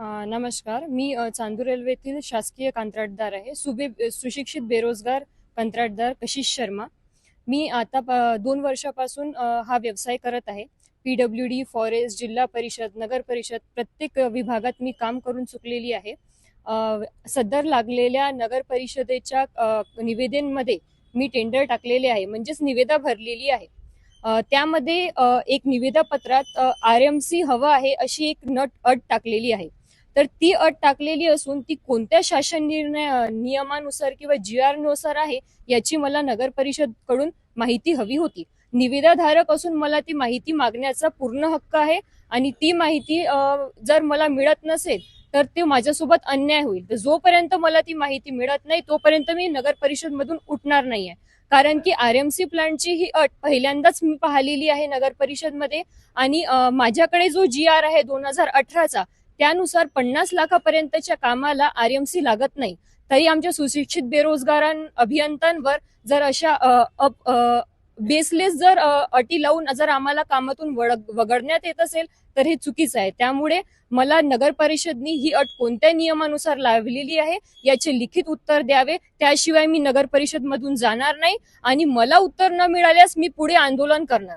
नमस्कार. मी चांदू चांदूर रेल्वे येथील शासकीय कंत्राटदार आहे. सुबे सुशिक्षित बेरोजगार कंत्राटदार कशिश शर्मा. मी आता प- दोन वर्षापासून हा व्यवसाय करत आहे. पी डब्ल्यू डी फॉरेस्ट जिल्हा परिषद नगर परिषद प्रत्येक विभागात मी काम करून चुकलेली आहे. सदर लागलेल्या नगर परिषदेच्या निवेदनमध्ये मी टेंडर टाकलेले आहे. म्हणजेच निवेदा भरलेली आहे. त्यामध्ये एक निवेदा पत्रात आर एम सी हवं आहे अशी एक नट अट टाकलेली आहे. तर ती अट टाकलेली असून ती कोणत्या शासन निर्णय नियमानुसार किंवा जी आरनुसार आहे याची मला नगर परिषदकडून माहिती हवी होती. निविदाधारक असून मला ती माहिती मागण्याचा पूर्ण हक्क आहे आणि ती माहिती जर मला मिळत नसेल तर ते माझ्यासोबत अन्याय होईल. तर जोपर्यंत मला ती माहिती मिळत नाही तोपर्यंत मी नगर परिषद मधून उठणार नाहीये. कारण की आर एम सी प्लांटची ही अट पहिल्यांदाच मी पाहिलेली आहे नगर परिषदमध्ये आणि माझ्याकडे जो जी आर आहे दोन हजार अठराचा त्यानुसार पन्नास लाखापर्यंतच्या कामाला आर एम सी लागत नाही. तरी आमच्या सुशिक्षित बेरोजगारां अभियंत्यांवर जर अशा अ, बेसलेस जर अटी लावून जर आम्हाला कामातून वगळण्यात येत असेल तर हे चुकीचं आहे. त्यामुळे मला नगर परिषदनी ही अट कोणत्या नियमानुसार लावलेली आहे याचे लिखित उत्तर द्यावे. त्याशिवाय मी नगर परिषद मधून जाणार नाही आणि मला उत्तर न मिळाल्यास मी पुढे आंदोलन करणार.